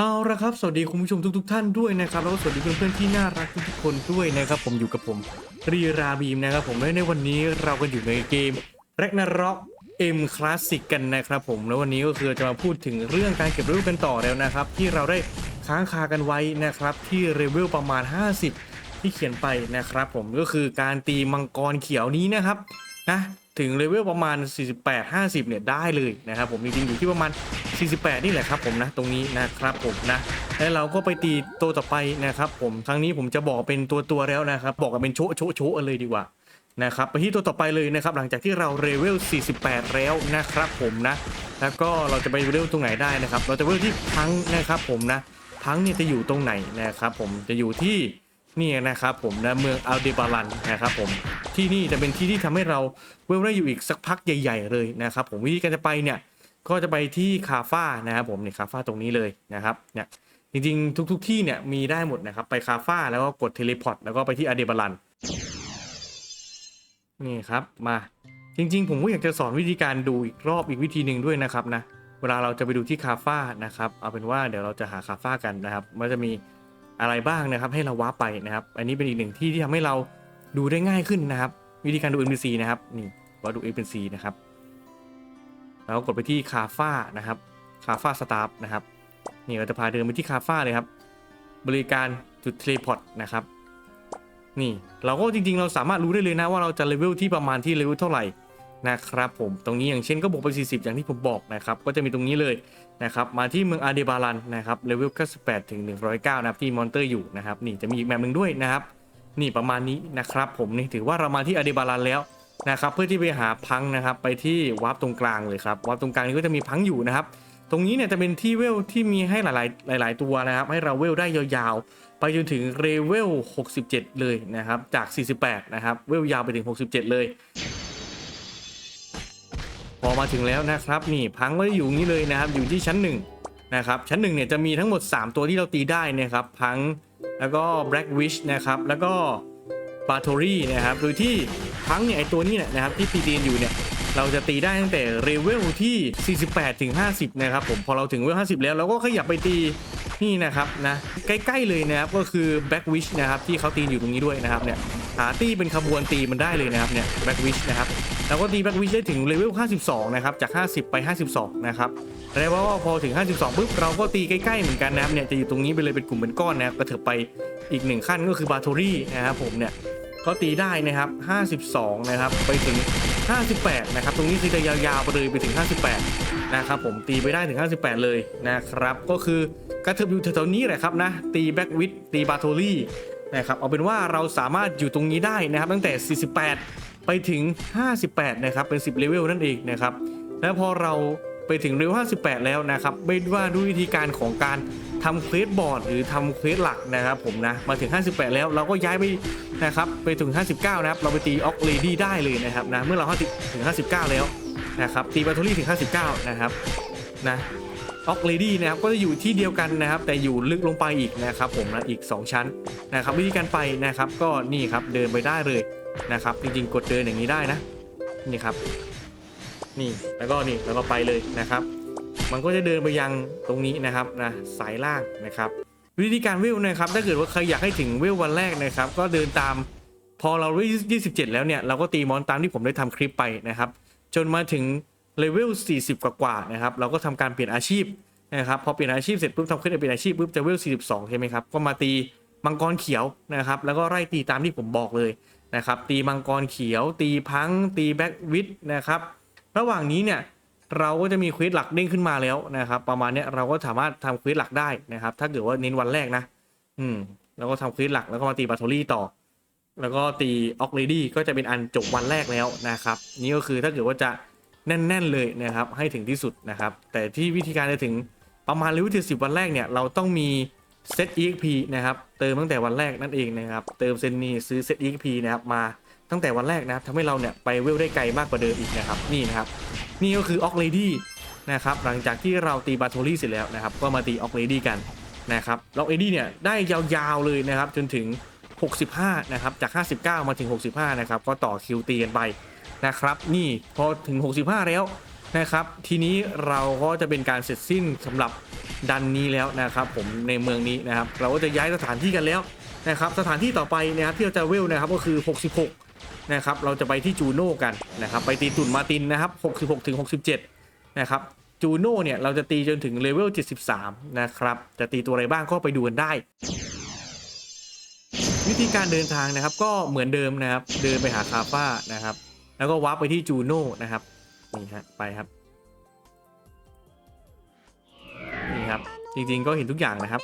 เอาละครับ สวัสดีคุณผู้ชมทุก ๆ ท่านด้วยนะครับ แล้วก็สวัสดีเพื่อนๆที่น่ารักทุกๆคนด้วยนะครับ ผมอยู่กับผมรีราบีมนะครับ ผมและในวันนี้เราก็อยู่ในเกม r a g n a r o k M Classic กันนะครับผมแล้ววันนี้ก็คือจะมาพูดถึงเรื่องการเก็บเลเวลกันต่อแล้วนะครับ ที่เราได้ค้างคากันไว้นะครับ ที่เลเวลประมาณ 50 ที่เขียนไปนะครับ ผมก็คือการตีมังกรเขียวนี้นะครับนะ ถึงเลเวลประมาณ 48 50 เนี่ยได้เลยนะครับผมจริงๆอยู่ที่ประมาณ 48 นี่แหละครับผมนะตรงนี้นะครับผมนะแล้วเราก็ไปตีตัวต่อไปนะครับผมครั้งนี้ผมจะบอกเป็นตัวตัวแล้วนะครับ บอกกันเป็นโชะโชะโชะเลยดีกว่านะครับไปที่ตัวต่อไปเลยนะครับหลังจากที่เราเลเวล 48 แล้วนะครับผมนะ แล้วก็เราจะไปเลเวลตรงไหนได้นะครับ เราจะเลเวลที่พังนะครับผมนะพังเนี่ยจะอยู่ตรงไหนนะครับผมจะอยู่ที่ นี่นะครับผมนะเมืองอัลเดบารันนะครับผมที่นี่จะเป็นที่ที่ทำให้เราเวลได้อยู่อีกสักพักใหญ่ ๆ เลยนะครับผมวิธีการจะไปเนี่ยก็จะไปที่คาฟ้านะครับผมเนี่ยคาฟ้าตรงนี้เลยนะครับเนี่ยจริงๆ ทุกๆที่เนี่ยมีได้หมดนะครับไปคาฟ้าแล้วก็กดเทเลพอร์ตแล้วก็ไปที่อเดบารันนี่ครับมาจริง ๆ ผมก็อยากจะสอนวิธีการดูอีกรอบอีกวิธีหนึ่งด้วยนะครับนะเวลาเราจะไปดูที่คาฟ้านะครับเอาเป็นว่าเดี๋ยวเราจะหาคาฟ้ากันนะครับมันจะมี อะไรบ้างนะครับ ให้เราว้าไปนะครับ อันนี้เป็นอีกหนึ่งที่ที่ทำให้เราดูได้ง่ายขึ้นนะครับ วิธีการดู NPC นะครับนี่ว่าดู NPC นะครับแล้วกดไปที่คาฟ้านะครับคาฟ้าสตาฟนะครับนี่เราจะพาเดินไปที่คาฟ้าเลยครับ บริการจุดเทเลพอร์ตนะครับนี่เราก็จริงๆ เราสามารถรู้ได้เลยนะว่าเราจะเลเวลที่ประมาณที่เลเวลเท่าไหร่นะครับผมตรงนี้อย่างเช่นก็บวกไป 40 อย่างที่ผมบอกนะครับ ก็จะมีตรงนี้เลย นะครับมาที่เมืองอาเดบารันนะครับเลเวล98ถึง109 นะครับที่มอนเตอร์อยู่นะครับนี่จะมีอีกแมปหนึ่งด้วยนะครับนี่ประมาณนี้นะครับผมนี่ถือว่าเรามาที่อาเดบารันแล้วนะครับเพื่อที่ไปหาพังนะครับไปที่วาร์ปตรงกลางเลยครับวาร์ปตรงกลางนี้ก็จะมีพังอยู่นะครับตรงนี้เนี่ยจะเป็นที่เวลที่มีให้หลายๆ หลาย ๆ ตัวนะครับ ให้เราเวลได้ยาวๆ ไปจนถึงเรเวล 67 เลยนะครับ จาก 48 นะครับ เวลยาวไปถึง 67 เลย พอมาถึงแล้วนะครับนี่พังก็จะอยู่งนี้เลยนะครับอยู่ที่ชั้น1นะครับชั้น1เนี่ยจะมีทั้งหมด 3 ตัวที่เราตีได้นะครับพังแล้วก็ Black Wish นะครับแล้วก็บาโทรี่นะครับโดยที่พังเนี่ยไอตัวนี้เนี่ยนะครับที่พีดีอยู่เนี่ยเราจะตีได้ตั้งแต่เลเวลที่ 48 ถึง 50 นะครับผมพอเราถึงเวล 50 แล้วเราก็ขยับไปตีนี่นะครับนะใกล้ๆเลยนะครับก็คือ Back Wish นะครับที่เขาตีอยู่ตรงนี้ด้วยนะครับเนี่ยหาตีเป็นขบวนตีมันได้เลยนะครับเนี่ย Back Wish นะครับ แล้วก็ตี Back Wish ได้ถึงเลเวล 52 นะครับ จาก 50 ไป 52 นะครับแปลว่าพอถึง 52ปุ๊บเราก็ตีใกล้ๆเหมือนกันนะครับเนี่ยจะอยู่ตรงนี้ไปเลยเป็นกลุ่มเป็นก้อนนะครับกระเถิบไปอีกหนึ่งขั้นก็คือบาโทรี่นะครับผมเนี่ยก็ตีได้นะครับ 52 นะครับไปถึง 58 นะครับ ตรงนี้คือจะยาวๆไปเลยไปถึง 58 นะครับผมตีไปได้ถึง 58 เลยนะครับ ก็คือกระเถิบอยู่แถวๆนี้แหละครับนะตีแบ็กวิดตีบาโทลี่นะครับเอาเป็นว่าเราสามารถอยู่ตรงนี้ได้นะครับตั้งแต่ 48 ไปถึง 58 นะครับ เป็น 10เลเวลนั่นเองนะครับ แล้วพอเราไปถึงเลเวล58 แล้วนะครับ ไม่ว่าด้วยวิธีการของการทำเควสบอร์ดหรือทำเควสหลักนะครับผมนะ มาถึง 58 แล้วเราก็ย้ายไปนะครับ ไปถึง 59 นะครับ เราไปตีออกเลดี้ได้เลยนะครับนะ เมื่อเรา50ถึง 59 แล้วนะครับ ตีบาทอรี่ถึง 59 นะครับ นะออกเลดี้นะครับก็จะอยู่ที่เดียวกันนะครับ แต่อยู่ลึกลงไปอีกนะครับผมนะอีก 2 ชั้นนะครับวิธีการไปนะครับก็นี่ครับเดินไปได้เลย นะครับ จริงๆ กดเดินอย่างนี้ได้นะ นี่ครับ นี่แล้วก็นี่แล้วก็ไปเลยนะครับ มันก็จะเดินไปยังตรงนี้นะครับนะสายล่างนะครับวิธีการเวลนะครับถ้าเกิดว่าใครอยากให้ถึงเวลวันแรกนะครับ ก็เดินตามพอเราเวล27 แล้วเนี่ยเราก็ตีมอนตามที่ผมได้ทำคลิปไปนะครับ จนมาถึงเลเวล40 กว่าๆนะครับ เราก็ทำการเปลี่ยนอาชีพนะครับพอเปลี่ยนอาชีพเสร็จปุ๊บทำขึ้นเปลี่ยนอาชีพปุ๊บจะเวล42ใช่ไหมครับก็มาตีมังกรเขียวนะครับ แล้วก็ไล่ตีตามที่ผมบอกเลย นะครับ ตีมังกรเขียว ตีพัง ตีแบ็กวิดนะครับ ระหว่างนี้เนี่ยเราก็จะมีควสหลักเด้งขึ้นมาแล้วนะครับ ประมาณนี้เราก็สามารถทำควสหลักได้นะครับ ถ้าเกิดว่าเน้นวันแรกนะ อืมแล้วก็ทำควสหลักแล้วก็มาตีบาทอรี่ต่อ แล้วก็ตีออกเลดี้ก็จะเป็นอันจบวันแรกแล้วนะครับ นี่ก็คือถ้าเกิดว่าจะแน่น ๆ เลยนะครับให้ถึงที่สุดนะครับ แต่ที่วิธีการจะถึงประมาณเลเวลที่สิบวันแรกเนี่ยเราต้องมี เซต EXP นะครับ เติมตั้งแต่วันแรกนั่นเองนะครับ เติมเซนนีซื้อเซต EXP นะครับ มาตั้งแต่วันแรกนะครับทำให้เราเนี่ยไปเวลได้ไกลมากกว่าเดิมอีกนะครับ นี่นะครับ นี่ก็คือออกเลดี้นะครับ หลังจากที่เราตีบาโทลี่เสร็จแล้วนะครับ ก็มาตีออกเลดี้กันนะครับออกเลดี้เนี่ยได้ยาวๆเลยนะครับ จนถึง 65 นะครับ จาก 59 มาถึง 65 นะครับ ก็ต่อคิวตีกันไปนะครับ นี่พอถึง 65 แล้วนะครับ ทีนี้เราก็จะเป็นการเสร็จสิ้นสำหรับ ดันนี้แล้วนะครับผมในเมืองนี้นะครับเราก็จะย้ายสถานที่กันแล้วนะครับสถานที่ต่อไปนะครับที่เราจะเวลนะครับก็คือ 66นะครับเราจะไปที่จูโน่กันนะครับไปตีตุ่นมาตินนะครับ66ถึง67นะครับจูโน่เนี่ยเราจะตีจนถึงเลเวล 73 นะครับ จะตีตัวอะไรบ้างก็ไปดูกันได้ วิธีการเดินทางนะครับก็เหมือนเดิมนะครับ เดินไปหาคาฟ้านะครับ แล้วก็วาร์ปไปที่จูโน่นะครับนี่ฮะไปครับ จริง ๆ ก็เห็นทุกอย่างนะครับ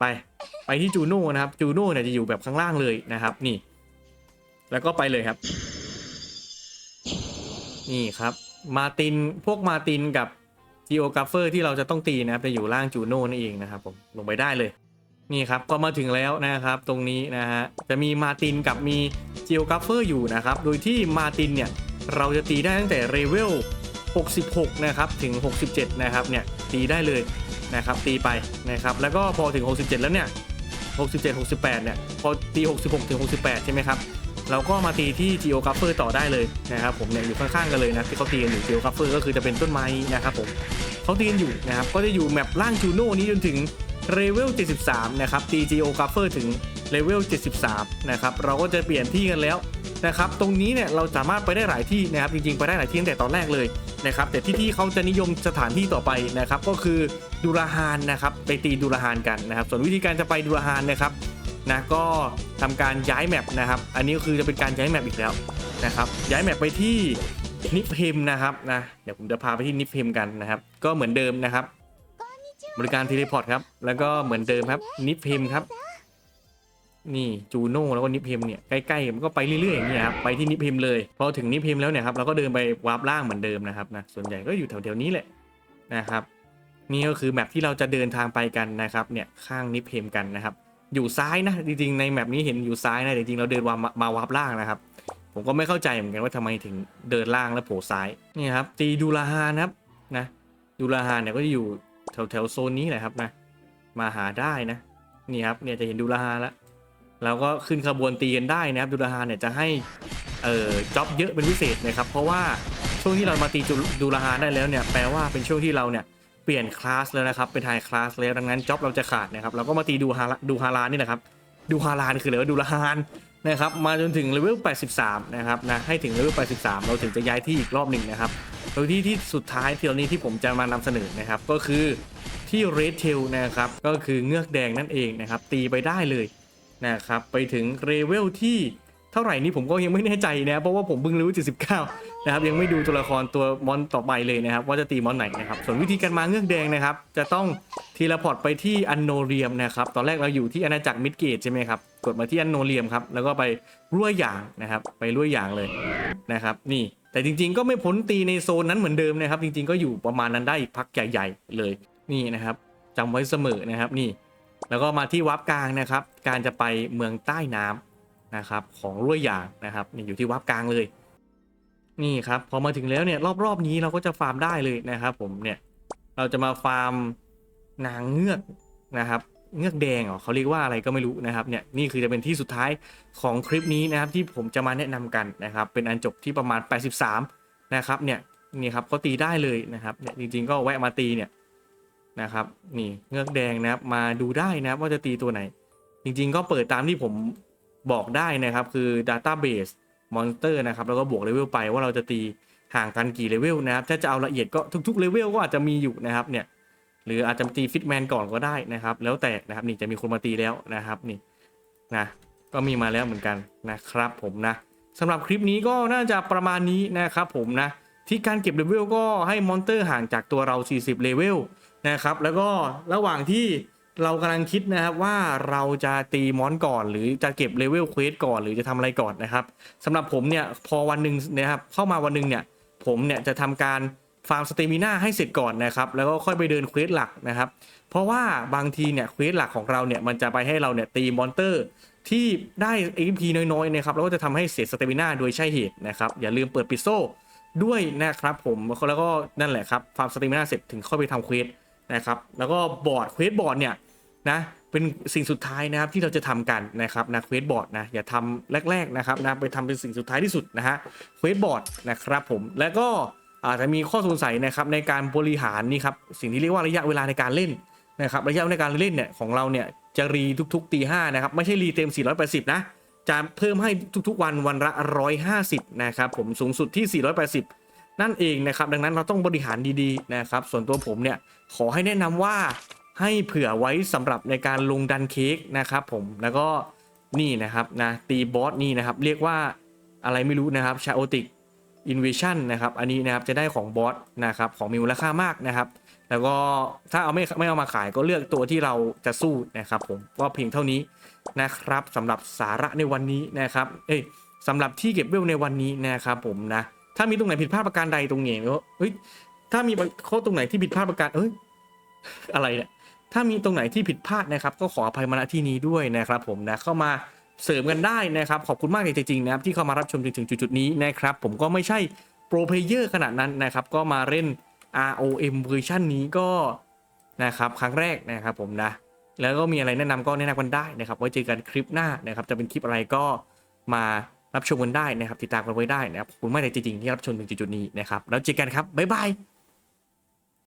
ไปไปที่จูโน่นะครับจูโน่เนี่ยจะอยู่แบบข้างล่างเลยนะครับ นี่ แล้วก็ไปเลยครับ นี่ครับ มาตินพวกมาตินกับจีโอกราฟเฟอร์ที่เราจะต้องตีนะครับจะอยู่ล่างจูโน่นั่นเองนะครับ ผมลงไปได้เลย นี่ครับก็มาถึงแล้วนะครับ ตรงนี้นะฮะจะมีมาตินกับมีจีโอกราฟเฟอร์อยู่นะครับ โดยที่มาตินเนี่ยเราจะตีได้ตั้งแต่เรเวล 66 นะครับถึง 67 นะครับเนี่ยตีได้เลยนะครับตีไปนะครับแล้วก็พอถึง 67 แล้วเนี่ย 67 68 เนี่ยพอตี 66 ถึง 68 ใช่ไหมครับเราก็มาตีที่ Geographer ต่อได้เลยนะครับผมเนี่ยอยู่ข้างๆกันเลยนะที่เขาตีกันอยู่ Geographer ก็คือจะเป็นต้นไม้นะครับผมเขาตีกันอยู่นะครับก็จะอยู่แมปล่างจูโน่นี้จนถึงเลเวล 73 นะครับตี Geographer ถึงเลเวล 73 นะครับเราก็จะเปลี่ยนที่กันแล้วนะครับตรงนี้เนี่ยเราสามารถไปได้หลายที่นะครับจริงๆไปได้หลายที่ตั้งแต่ตอนแรกเลย นะครับแต่ที่ที่เขาจะนิยมสถานที่ต่อไปนะครับก็คือดูราฮานนะครับไปตีดูราฮานกันนะครับ ส่วนวิธีการจะไปดูราฮานนะครับนะก็ทำการย้ายแมปนะครับอันนี้ก็คือจะเป็นการย้ายแมปอีกแล้วนะครับย้ายแมปไปที่นิพมนะครับนะเดี๋ยวผมจะพาไปที่นิพมกันนะครับ ก็เหมือนเดิมนะครับ บริการเทเลพอร์ตครับแล้วก็เหมือนเดิมครับนิพมครับ นี่จูโน่แล้วก็นิพมเนี่ยใกล้ๆมันก็ไปเรื่อยๆอย่างเงี้ยครับไปที่นิพมเลยพอถึงนิพมแล้วเนี่ยครับเราก็เดินไปวาร์ปล่างเหมือนเดิมนะครับนะส่วนใหญ่ก็อยู่แถวๆนี้แหละนะครับนี่ก็คือแมปที่เราจะเดินทางไปกันนะครับเนี่ยข้างนิพมกันนะครับอยู่ซ้ายนะจริงๆในแมปนี้เห็นอยู่ซ้ายนะแต่จริงๆเราเดินมามาวาร์ปล่างนะครับ ผมก็ไม่เข้าใจเหมือนกันว่าทำไมถึงเดินล่างแล้วโผล่ซ้ายนี่ครับตีดูลาฮานครับนะดูลาฮานเนี่ยก็จะอยู่แถวแถวๆโซนนี้แหละครับนะมาหาได้นะนี่ครับเนี่ยจะเห็นดูลาฮานแล้ว เราก็ขึ้นขบวนตีกันได้นะครับ ดูลาฮานเนี่ยจะให้เอ่อจ็อบเยอะเป็นพิเศษนะครับ เพราะว่าช่วงที่เรามาตีดูลาฮานได้แล้วเนี่ยแปลว่าเป็นช่วงที่เราเนี่ยเปลี่ยนคลาสแล้วนะครับเป็นไฮคลาสแล้วดังนั้นจ็อบเราจะขาดนะครับเราก็มาตีดูฮาราดูฮารานนี่แหละครับดูฮารานคืออะไรว่าดูละฮานนะครับมาจนถึงเลเวล 83 นะครับนะให้ถึงเลเวล 83 เราถึงจะย้ายที่อีกรอบหนึ่งนะครับโดยที่ที่สุดท้ายเที่ตอนนี้ที่ผมจะมานำเสนอนะครับก็คือที่เรดเทลนะครับก็คือเงือกแดงนั่นเองนะครับตีไปได้เลย นะครับไปถึงเลเวลที่เท่าไหร่นี้ผมก็ยังไม่แน่ใจนะเพราะว่าผมเพิ่งรู้79นะครับยังไม่ดูตัวละครตัวมอนต่อไปเลยนะครับ ว่าจะตีมอนไหนนะครับส่วนวิธีการมาเงือกแดงนะครับ จะต้องทีละพอร์ตไปที่อันโนเรียมนะครับตอนแรกเราอยู่ที่อาณาจักรมิดเกตใช่ไหมครับกดมาที่อันโนเรียมครับแล้วก็ไปรั่วอย่างนะครับ ไปรั่วอย่างเลยนะครับ นี่แต่จริง ๆ ก็ไม่พ้นตีในโซนนั้นเหมือนเดิมนะครับ จริง ๆ ก็อยู่ประมาณนั้นได้อีกพักใหญ่ ๆ เลยนี่นะครับจำไว้เสมอนะครับนี่ แล้วก็มาที่วับกลางนะครับ การจะไปเมืองใต้น้ำนะครับ ของรั่วอย่างนะครับนี่อยู่ที่วับกลางเลย นี่ครับพอมาถึงแล้วเนี่ยรอบๆนี้เราก็จะฟาร์มได้เลยนะครับ ผมเนี่ยเราจะมาฟาร์มนางเงือกนะครับ เงือกแดงเหรอเขาเรียกว่าอะไรก็ไม่รู้นะครับเนี่ยนี่คือจะเป็นที่สุดท้ายของคลิปนี้นะครับ ที่ผมจะมาแนะนำกันนะครับ เป็นอันจบที่ประมาณ 83 นะครับเนี่ยนี่ครับเขาตีได้เลยนะครับเนี่ยจริงๆก็แวะมาตีเนี่ย นะครับ นี่เงือกแดงนะครับ มาดูได้นะครับว่าจะตีตัวไหน จริงๆก็เปิดตามที่ผมบอกได้นะครับ คือ Database มอนสเตอร์นะครับ แล้วก็บวกเลเวลไปว่าเราจะตีห่างกันกี่เลเวลนะครับ ถ้าจะเอาละเอียดก็ทุกๆเลเวลก็อาจจะมีอยู่นะครับเนี่ย หรืออาจจะตีฟิตแมนก่อนก็ได้นะครับ แล้วแต่นะครับนี่จะมีคนมาตีแล้วนะครับนี่นะก็มีมาแล้วเหมือนกันนะครับผมนะสำหรับคลิปนี้ก็น่าจะประมาณนี้นะครับผมนะที่การเก็บเลเวลก็ให้มอนสเตอร์ห่างจากตัวเรา 40 เลเวล นะครับ แล้วก็ระหว่างที่เรากำลังคิดนะครับว่าเราจะตีมอนก่อน หรือจะเก็บเลเวลเควสก่อนหรือจะทำอะไรก่อนนะครับสำหรับผมเนี่ยพอวันหนึ่งนะครับเข้ามาวันหนึ่งเนี่ยผมเนี่ยจะทำการฟาร์มสเตมิน่าให้เสร็จก่อนนะครับแล้วก็ค่อยไปเดินเควสหลักนะครับเพราะว่าบางทีเนี่ยเควสหลักของเราเนี่ยมันจะไปให้เราเนี่ยตีมอนเตอร์ที่ได้ EP น้อยๆนะครับแล้วก็จะทำให้เสียสเตมิน่าโดยใช่เหตุนะครับอย่าลืมเปิดปิโซด้วยนะครับผมแล้วก็นั่นแหละครับฟาร์มสเตมิน่าเสร็จถึงค่อยไปทำเควส นะครับ แล้วก็บอร์ดเควสบอร์ดเนี่ยนะเป็นสิ่งสุดท้ายนะครับที่เราจะทำกันนะครับนะเควสบอร์ดนะอย่าทำแรก ๆนะครับนะไปทำเป็นสิ่งสุดท้ายที่สุดนะฮะเควสบอร์ดนะครับผมแล้วก็อาจจะมีข้อสงสัยนะครับในการบริหารนี่ครับสิ่งที่เรียกว่าระยะเวลาในการเล่นนะครับระยะเวลาในการเล่นเนี่ยของเราเนี่ยจะรีทุกๆตีห้านะครับไม่ใช่รีเต็ม 480 นะจะเพิ่มให้ทุกๆวันวันละ 150 นะครับผมสูงสุดที่ 480 นั่นเองนะครับ ดังนั้นเราต้องบริหารดีๆนะครับ ส่วนตัวผมเนี่ยขอให้แนะนำว่าให้เผื่อไว้สำหรับในการลงดันเค้กนะครับผมแล้วก็นี่นะครับนะตีบอสนี่นะครับ เรียกว่าอะไรไม่รู้นะครับชาโอติกอินเวชั่นนะครับ อันนี้นะครับจะได้ของบอสนะครับของมีมูลค่ามากนะครับ แล้วก็ถ้าเอาไม่ไม่เอามาขายก็เลือกตัวที่เราจะสู้นะครับผมก็เพียงเท่านี้นะครับสำหรับสาระในวันนี้นะครับ เอ้ยสำหรับที่เก็บเวลในวันนี้นะครับผมนะ ถ้ามีตรงไหนผิดพลาดประการใดตรงนก็เฮ้ยถ้ามีข้อตรงไหนที่ผิดพลาดประการเอ้ยอะไรเนี่ยถ้ามีตรงไหนที่ผิดพลาดนะครับ ก็ขออภัยมาณที่นี้ด้วยนะครับ ผมนะเข้ามาเสริมกันได้นะครับขอบคุณมากจริงๆนะครับที่เข้ามารับชมจนถึงจุดๆนี้นะครับ ผมก็ไม่ใช่โปรเพลเยอร์ขนาดนั้นนะครับ ก็มาเล่น ROM เวอร์ชันนี้ก็นะครับครั้งแรกนะครับผมนะ แล้วก็มีอะไรแนะนำก็แนะนำกันได้นะครับไว้เจอกันคลิปหน้านะครับ จะเป็นคลิปอะไรก็มา รับชมกันได้นะครับ ติดตามกันไว้ได้นะครับขอบคุณมากเลยจริงๆที่รับชมถึงจุดนี้นะครับแล้วเจอกันครับบ๊ายบาย